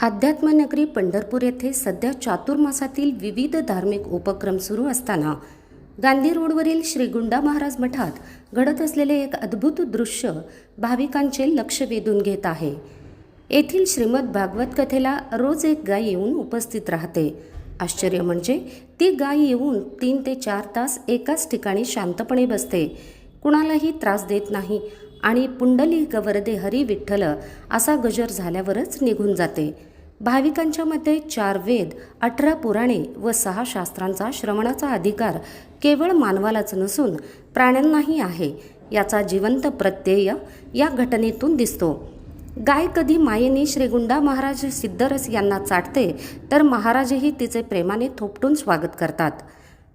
अध्यात्मनगरी पंढरपूर येथे सध्या चातुर्मासातील विविध धार्मिक उपक्रम सुरू असताना गांधी रोडवरील श्रीगुंडा महाराज मठात घडत असलेले एक अद्भुत दृश्य भाविकांचे लक्ष वेधून घेत आहे. येथील श्रीमद भागवत कथेला रोज एक गाय येऊन उपस्थित राहते. आश्चर्य म्हणजे ती गाय येऊन तीन ते चार तास एकाच ठिकाणी शांतपणे बसते. कुणालाही त्रास देत नाही आणि पुंडली गवर्दे हरी विठ्ठल असा गजर झाल्यावरच निघून जाते. भाविकांच्या मते चार वेद अठरा पुराणे व सहा शास्त्रांचा श्रवणाचा अधिकार केवळ मानवालाच नसून प्राण्यांनाही आहे याचा जिवंत प्रत्यय या घटनेतून दिसतो. गाय कधी मायेने श्रीगुंडा महाराज सिद्धरस यांना चाटते तर महाराजही तिचे प्रेमाने थोपटून स्वागत करतात.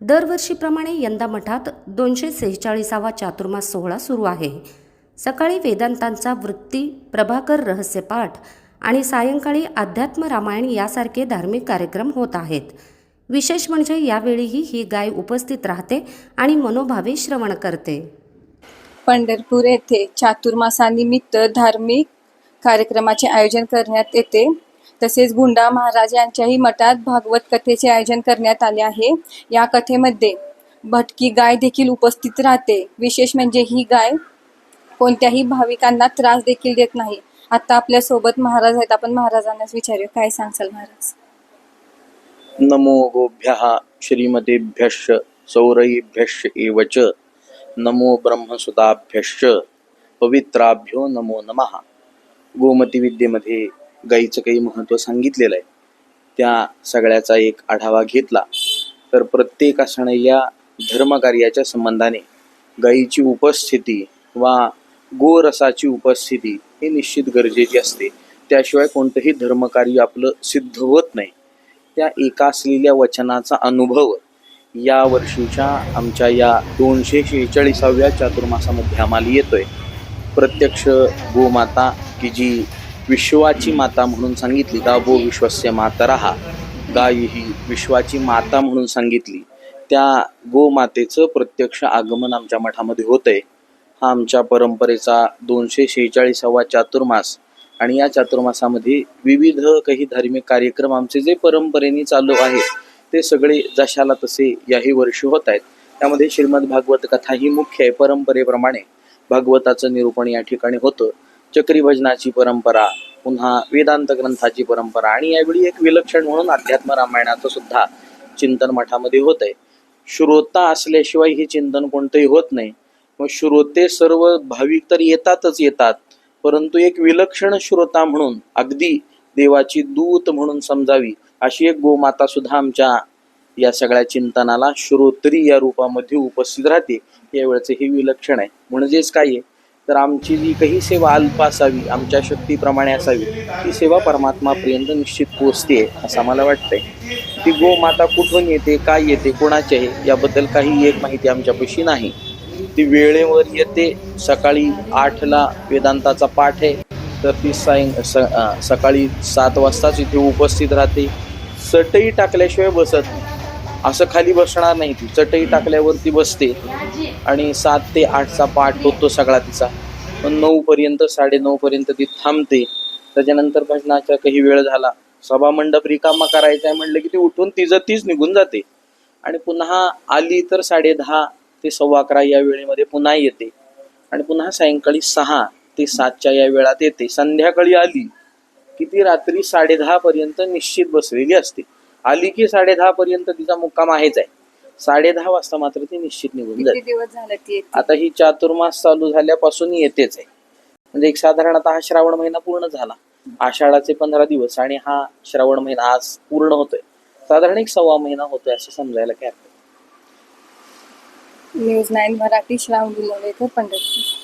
दरवर्षीप्रमाणे यंदा मठात दोनशे सेहेचाळीसावा चातुर्मास सोहळा सुरू आहे. सकाळी वेदांतांचा वृत्ती प्रभाकर रहस्यपाठ आणि सायंकाळी अध्यात्म रामायण यासारखे धार्मिक कार्यक्रम होत आहेत. विशेष म्हणजे यावेळीही ही गाय उपस्थित राहते आणि मनोभावे श्रवण करते. पंढरपूर येथे चातुर्मासानिमित्त धार्मिक कार्यक्रमाचे आयोजन करण्यात येते. तसेच गुंडा महाराज यांच्याही मठात भागवत कथेचे आयोजन करण्यात आले आहे. या कथेमध्ये भटकी गाय देखील उपस्थित राहते. विशेष म्हणजे ही गाय कोणत्याही भाविकांना त्रास देखील देत नाही. आता आपल्यासोबत महाराज आहेत. आपण महाराजांनाच विचारूया. काय सांगसाल महाराज? नमो गोभ्यः श्रीमतेभ्यश्च सौरयेभ्यश्च एव एवच नमो ब्रह्मसुताभ्यश्च पवित्राभ्यो नमो नमः. गोमती विद्येमध्ये गाईचं काही महत्त्व सांगितलेलं आहे. त्या सगळ्याचा एक आढावा घेतला. तर प्रत्येक असणं या धर्मकार्याच्या संबंधाने गाईची उपस्थिती वा गोरसाची उपस्थिती ही निश्चित गरजेची असते. त्याशिवाय कोणतंही धर्मकार्य आपलं सिद्ध होत नाही. त्या एका असलेल्या वचनाचा अनुभव या वर्षीच्या आमच्या या दोनशे शेहेचाळीसाव्या चातुर्मासामध्ये आम्हाला येतोय. प्रत्यक्ष गोमाता की जी विश्वाची माता म्हणून सांगितली. गावो विश्वस्य मातरहा गाय ही विश्वाची माता म्हणून सांगितली. त्या गोमातेचं प्रत्यक्ष आगमन आमच्या मठामध्ये होतंय. हा आमच्या परंपरेचा दोनशे शेहेचाळीसावा चातुर्मास आणि या चातुर्मासामध्ये विविध काही धार्मिक कार्यक्रम आमचे जे परंपरेने चालू आहेत ते सगळे जशाला तसे याही वर्षी होत आहेत. त्यामध्ये श्रीमद भागवत कथा ही मुख्य आहे. परंपरेप्रमाणे भागवताचं निरूपण या ठिकाणी होतं. चक्री भजनाची परंपरा पुन्हा वेदांत ग्रंथाची परंपरा आणि यावेळी एक विलक्षण म्हणून अध्यात्म रामायणाचं सुद्धा चिंतन मठामध्ये होत आहे श्रोता असल्याशिवाय हे चिंतन कोणतंही होत नाही. मग श्रोते सर्व भाविक तर येतातच येतात परंतु एक विलक्षण श्रोता म्हणून अगदी देवाची दूत म्हणून समजावी अशी एक गोमाता सुद्धा आमच्या या सगळ्या चिंतनाला श्रोत्री या रूपामध्ये उपस्थित राहते. यावेळेचं हे विलक्षण आहे. म्हणजेच काय आहे? तर आमची जी काही सेवा अल्प असावी आमच्या शक्तीप्रमाणे असावी ती सेवा परमात्मापर्यंत निश्चित पोचते असं मला वाटतंय. ती गोमाता कुठून येते काय येते कोणाची आहे याबद्दल काही एक माहिती आमच्यापाशी नाही. ती वेळेवर येते सकाळी आठला वेदांताचा पाठ आहे तर ती सायं स सकाळी सात वाजताच इथे उपस्थित राहते. सटई टाकल्याशिवाय बसत नाही. असं खाली बसणार नाही ती. चटई टाकल्यावरती बसते. आणि सात ते आठचा पाठ होतो सगळा तिचा. पण नऊ पर्यंत साडेनऊ पर्यंत ती थांबते. त्याच्यानंतर भजनाचा काही वेळ झाला. सभा मंडप रिकामा करायचा आहे म्हणलं की ती उठून तिचं तीच निघून जाते. आणि पुन्हा आली तर साडे दहा ते सव्वा अकरा या वेळेमध्ये पुन्हा येते. आणि पुन्हा सायंकाळी सहा ते सातच्या या वेळात येते. संध्याकाळी आली की ती रात्री साडे पर्यंत निश्चित बसलेली असते. आली की साडे दहा पर्यंत तिचा मुक्काम आहेच आहे. साडे दहा वाजता मात्र ती निश्चित निघून किती जाते. दिवस झाले ती येते? आता ही चातुर्मास चालू झाल्यापासून येतेच आहे. म्हणजे एक साधारणतः हा श्रावण महिना पूर्ण झाला. आषाढाचे पंधरा दिवस आणि हा श्रावण महिना आज पूर्ण होतोय. साधारण एक सव्वा महिना होतोय असं समजायला काय हरकत नाही. News nine Marathi Shravan Pandharpur.